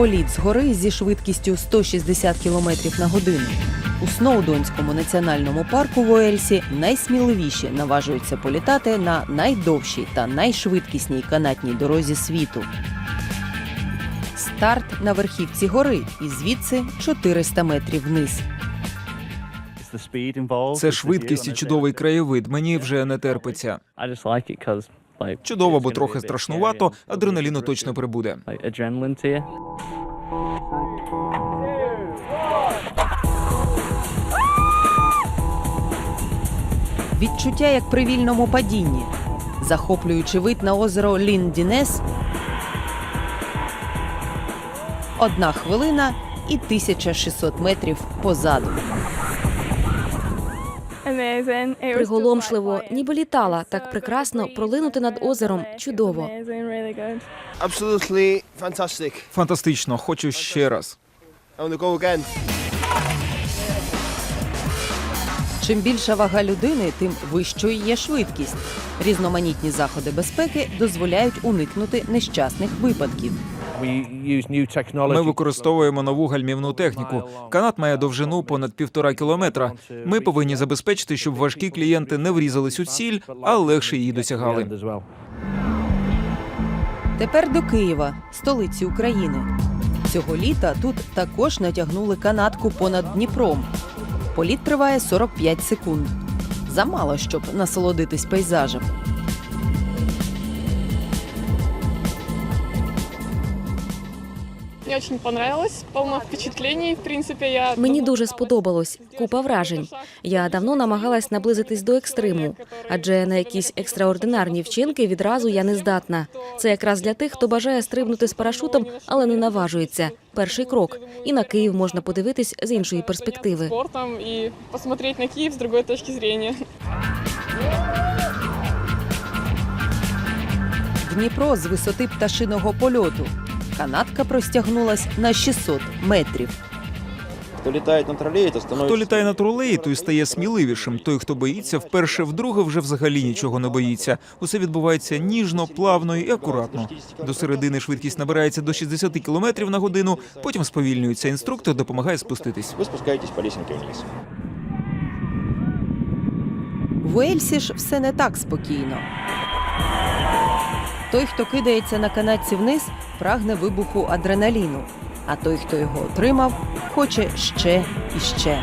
Політ з гори зі швидкістю 160 км на годину. У Сноудонському національному парку в Уельсі найсміливіші наважуються політати на найдовшій та найшвидкісній канатній дорозі світу. Старт на верхівці гори і звідси 400 метрів вниз. Це швидкість і чудовий краєвид. Мені вже не терпиться. Чудово, бо трохи страшнувато. Адреналіну точно прибуде. Відчуття як при вільному падінні, захоплюючи вид на озеро Ліндінес. Одна хвилина і 1600 метрів позаду. Приголомшливо, ніби літала так прекрасно пролинути над озером. Чудово. Absolutely fantastic. Фантастично, хочу ще раз. Чим більша вага людини, тим вищою є швидкість. Різноманітні заходи безпеки дозволяють уникнути нещасних випадків. Ми використовуємо нову гальмівну техніку. Канат має довжину понад півтора кілометра. Ми повинні забезпечити, щоб важкі клієнти не врізались у ціль, а легше її досягали. Тепер до Києва, столиці України. Цього літа тут також натягнули канатку понад Дніпром. Політ триває 45 секунд. Замало, щоб насолодитись пейзажем. Мне очень понравилось, полно впечатлений. В принципе, я Мені дуже сподобалось. Купа вражень. Я давно намагалась наблизитись до екстриму, адже на якісь екстраординарні вчинки відразу я не здатна. Це якраз для тих, хто бажає стрибнути з парашутом, але не наважується. Перший крок. І на Київ можна подивитись з іншої перспективи. спортом и посмотреть на Киев с другой точки зрения. Дніпро з висоти пташиного польоту. Канатка простягнулась на 600 метрів. Кто летает на троллее, то становится... Хто літає на тролеї, той стає сміливішим. Той, хто боїться, вперше, вдруге вже взагалі нічого не боїться. Усе відбувається ніжно, плавно і акуратно. До середини швидкість набирається до 60 км на годину, потім сповільнюється. Інструктор допомагає спуститись. Вы спускаетесь по лесенке вниз. В Уельсі ж все не так спокійно. Той, хто кидається на канатці вниз, прагне вибуху адреналіну. А той, хто його отримав, хоче ще і ще.